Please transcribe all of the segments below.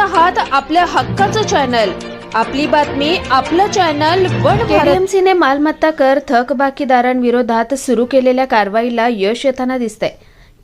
आहात आपल्या हक्काचं चॅनल. आपली बातमी आपलं चॅनल वन केडीएमसीने मालमत्ता कर थकबाकीदारांविरोधात सुरू केलेल्या कारवाईला यश येताना दिसतंय.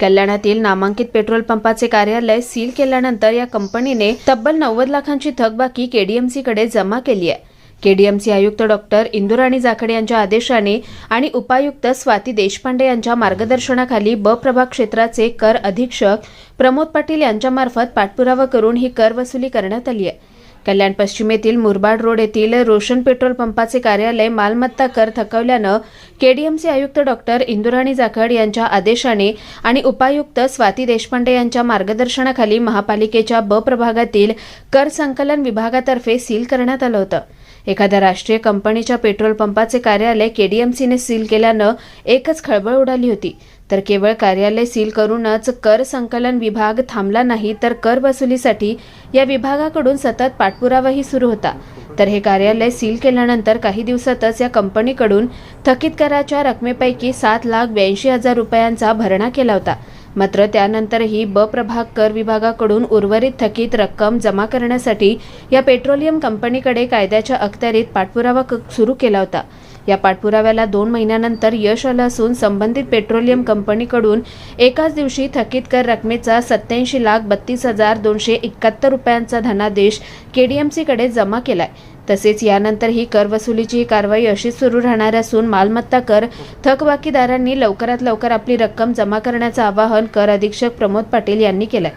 कल्याणातील नामांकित पेट्रोल पंपाचे कार्यालय सील केल्यानंतर या कंपनीने तब्बल नव्वद लाखांची थकबाकी केडीएमसीकडे जमा केली आहे. केडीएमसी आयुक्त डॉक्टर इंदुराणी जाखडे यांच्या आदेशाने आणि उपायुक्त स्वाती देशपांडे यांच्या मार्गदर्शनाखाली ब प्रभाग क्षेत्राचे कर अधीक्षक प्रमोद पाटील यांच्यामार्फत पाठपुरावा करून ही कर वसुली करण्यात आली आहे. कल्याण पश्चिमेतील मुरबाड रोड येथील रोशन पेट्रोल पंपाचे कार्यालय मालमत्ता कर थकवल्यानं केडीएमसी आयुक्त डॉक्टर इंदुराणी जाखड यांच्या आदेशाने आणि उपायुक्त स्वाती देशपांडे यांच्या मार्गदर्शनाखाली महापालिकेच्या ब प्रभागातील कर संकलन विभागातर्फे सील करण्यात आलं होतं. एखाद्या राष्ट्रीय कंपनीच्या पेट्रोल पंपाचे कार्यालय केडीएमसीने सील केल्यानं एकच खळबळ उडाली होती. तर केवळ कार्यालय सील करूनच कर संकलन विभाग थांबला नाही तर कर वसुलीसाठी या विभागाकडून सतत पाठपुरावाही सुरू होता. तर हे कार्यालय सील केल्यानंतर काही दिवसातच या कंपनीकडून थकीत कराच्या रकमेपैकी सात लाख ब्याऐंशी हजार रुपयांचा भरणा केला होता. मात्र त्यानंतरही ब प्रभाग कर विभागाकडून उर्वरित थकीत रक्कम जमा करण्यासाठी या पेट्रोलियम कंपनीकडे कायद्याच्या अखत्यारीत पाठपुरावा क- सुरू केला होता. या पाठपुराव्याला दोन महिन्यानंतर यश आलं असून संबंधित पेट्रोलियम कंपनीकडून एकाच दिवशी थकीत कर रकमेचा सत्याऐंशी लाख बत्तीस हजार दोनशे एकाहत्तर रुपयांचा धनादेश केडीएमसीकडे जमा केलाय. तसेच यानंतर ही कर वसुलीची ही कारवाई अशीच सुरू राहणार असून मालमत्ता कर थकबाकीदारांनी लवकरात लवकर आपली रक्कम जमा करण्याचं आवाहन कर अधीक्षक प्रमोद पाटील यांनी केलंय.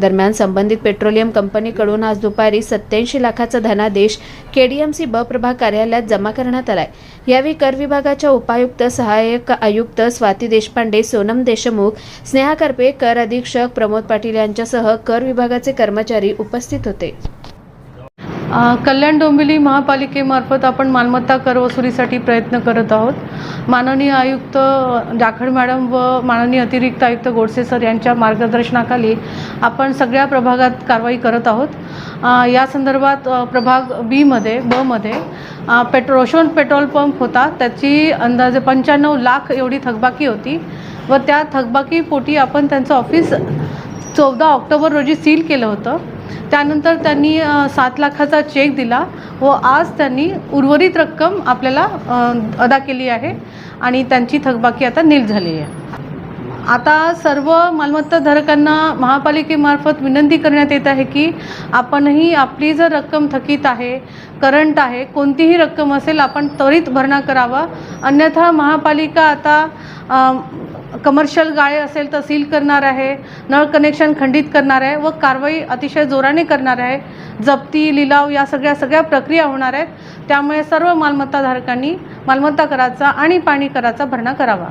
दरम्यान संबंधित पेट्रोलियम कंपनीकडून आज दुपारी सत्याऐंशी लाखाचा धनादेश केडीएमसी ब प्रभाग कार्यालयात जमा करण्यात आलाय. यावेळी कर विभागाच्या उपायुक्त सहाय्यक आयुक्त स्वाती देशपांडे सोनम देशमुख स्नेहा करपे कर अधीक्षक प्रमोद पाटील यांच्यासह कर विभागाचे कर्मचारी उपस्थित होते. कल्याण डोंबिवली महापालिकेमार्फत आपण मालमत्ता कर वसुलीसाठी प्रयत्न करत आहोत. माननीय आयुक्त जाखड मॅडम व माननीय अतिरिक्त आयुक्त गोडसे सर यांच्या मार्गदर्शनाखाली आपण सगळ्या प्रभागात कारवाई करत आहोत. या संदर्भात प्रभाग बीमध्ये बमध्ये पेट्रो रोशन पेट्रोल पंप होता. त्याची अंदाजे पंच्याण्णव लाख एवढी थकबाकी होती व त्या थकबाकीपोटी आपण त्यांचं ऑफिस चौदा ऑक्टोबर रोजी सील केलं होतं. त्यानंतर त्यांनी सात लाखाचा चेक दिला व आज त्यांनी उर्वरित रक्कम आपल्याला अदा केली आहे आणि त्यांची थकबाकी आता नील झाली आहे. आता सर्व मालमत्ताधारकांना महापालिकेमार्फत विनंती करण्यात येत आहे की आपणही आपली जर रक्कम थकीत आहे करंट आहे कोणतीही रक्कम असेल आपण त्वरित भरणा करावा. अन्यथा महापालिका आता कमर्शियल गाळे असेल तर सील करणार आहे नळ कनेक्शन खंडित करणार आहे व कारवाई अतिशय जोराने करणार आहे. जप्ती लिलाव या सगळ्या सगळ्या प्रक्रिया होणार आहेत. त्यामुळे सर्व मालमत्ताधारकांनी मालमत्ता कराचा आणि पाणी कराचा भरणा करावा.